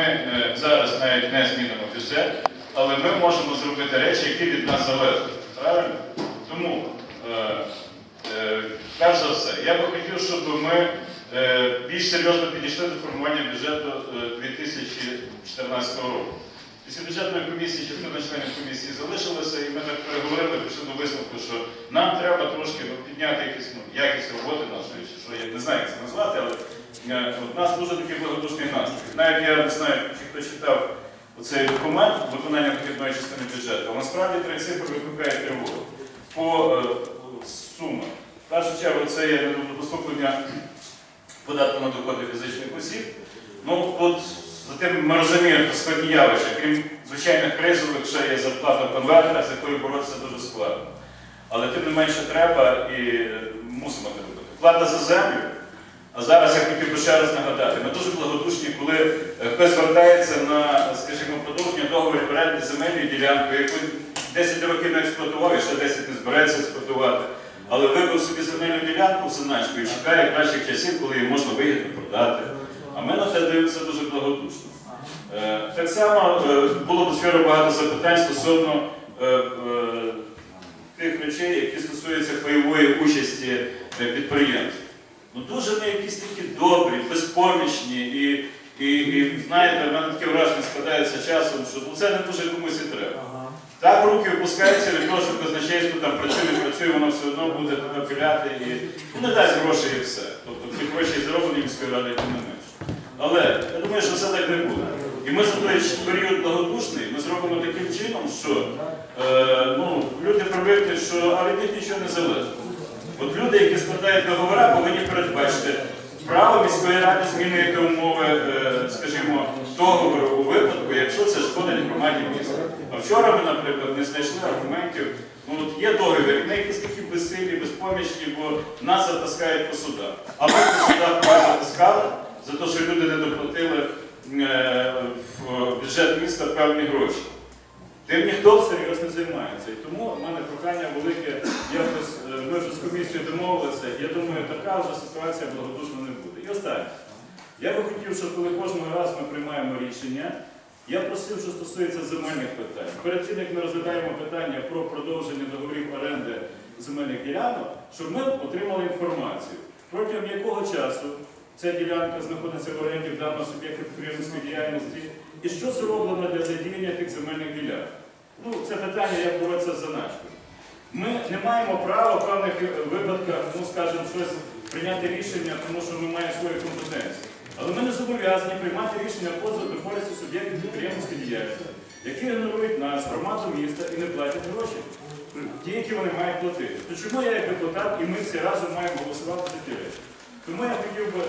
Ми е, зараз навіть не змінимо бюджет, але ми можемо зробити речі, які від нас залежать. Правильно? Тому, е, е, перш за все, я би хотів, щоб ми більш серйозно підійшли до формування бюджету е, 2014 року. Після бюджетної комісії частина членів комісії залишилася, і ми так переговорили, прийшли до висновку, що нам треба трошки ну, підняти якісь, ну, якість роботи нашої, що я не знаю, як це назвати, у нас дуже такий благодушний настрій. Навіть я не знаю, чи хто читав оцей документ виконання дохідної частини бюджету, але насправді три цифри викликають тривогу по е, сумах. В першу чергу це є недопоступлення податку на доходи фізичних осіб. Ну, от за тим ми розуміємо складні явища, крім звичайних кризових, ще є зарплата в конвертах, з якою боротися дуже складно. Але тим не менше треба і мусимо це робити. Плата за землю. А зараз я хотів би ще раз нагадати, ми дуже благодушні, коли е, хтось звертається на, скажімо, продовження договору оренди земельної ділянки, яку 10 років не експлуатував і ще 10 не збирається експлуатувати. Але вибрав собі земельну ділянку в Синачку і чекає кращих часів, коли її можна вигідно продати. А ми на це дивимося дуже благодушно. Е, Так само е, було до сфери багато запитань стосовно тих речей, які стосуються пайової участі підприємств. Ну дуже ми якісь такі добрі, безпомічні і, і, і знаєте, в мене таке враження складається часом, що ну, це не дуже комусь і треба. Так руки опускаються від того, що казначейство там працює, працює, воно все одно буде туди і ну, не дасть грошей і все. Тобто ці гроші зроблені міською радою тим не менше. Але я думаю, що все так не буде. І ми за той період благодушний ми зробимо таким чином, що е, ну, люди привикли, що а від них нічого не залежить. От люди, які складають договори, повинні передбачити право міської ради змінювати умови, е, скажімо, договору у випадку, якщо це шкодить громаді міста. А вчора ми, наприклад, не знайшли аргументів. Ну от є договір, ми якісь такі безсилі, безпомічні, бо нас затаскають по судах. А ми по судах затаскали за те, що люди не доплатили е, в бюджет міста певні гроші. Тим ніхто всерйоз не займається. І тому в мене прохання велике, якось е, ми вже з комісією домовилися. Я думаю, така вже ситуація благодушно не буде. І останнє. Я би хотів, щоб коли кожного разу ми приймаємо рішення, я просив, що стосується земельних питань. Перед тим, як ми розглядаємо питання про продовження договорів оренди земельних ділянок, щоб ми отримали інформацію, протягом якого часу ця ділянка знаходиться в оренді в даного суб'єкта підприємницької діяльності, і що зроблено для задіяння тих земельних ділянок. Ну, це питання, як боротися з заначкою. Ми не маємо права в певних випадках, ну скажімо, щось прийняти рішення, тому що ми маємо свої компетенції. Але ми не зобов'язані приймати рішення поза до користі суб'єктів підприємницької діяльності, які генерують нас, громаду міста і не платять гроші, ті, які вони мають платити. То чому я як депутат і ми всі разом маємо голосувати за ті речі? Тому я хотів би,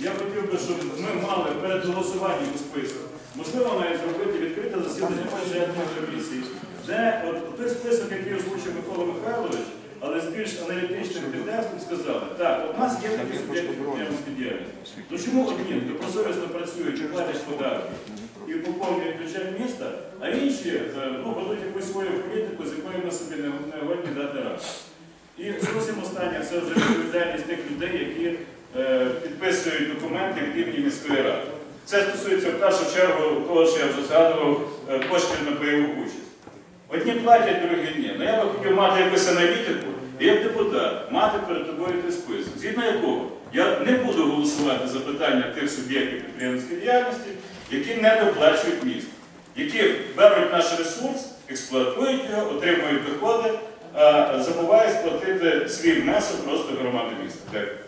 я хотів би, щоб ми мали перед голосуванням у список, можливо, навіть зробити відкрите засідання бюджетної комісії, де от той список, який озвучив Микола Михайлович, але з більш аналітичним підтекстом сказали, так, от у нас є такі суб'єкти підприємницької діяльності. То чому одні добросовісно працюють і платять податки і поповнюють бюджет міста, а інші е, ну, ведуть якусь свою політику, з якою ми собі не, годні дати раду. І зовсім останнє це вже відповідальність тих людей, які підписують документи від імені міської ради. Це стосується в першу чергу того, що я вже згадував, е, коштів на бойову участь. Одні платять, другі ні. Ну я би хотів мати якусь аналітику і як депутат мати перед тобою той список, згідно якого я не буду голосувати за питання тих суб'єктів підприємницької діяльності, які не доплачують місто, які беруть наш ресурс, експлуатують його, отримують доходи, забувають сплатити свій внесок просто громади міста. Дякую.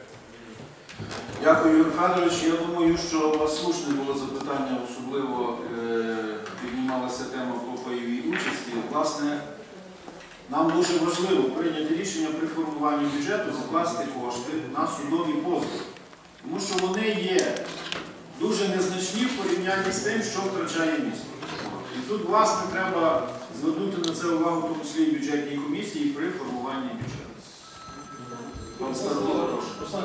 Дякую, Юрій Федорович. Я думаю, що у вас слушне було запитання, особливо е, піднімалася тема по пайовій участі. Власне, нам дуже важливо прийняти рішення при формуванні бюджету закласти кошти на судові позови, тому що вони є дуже незначні в порівнянні з тим, що втрачає місто. І тут, власне, треба звернути на це увагу, тому числі бюджетній комісії при формуванні бюджету. Пан.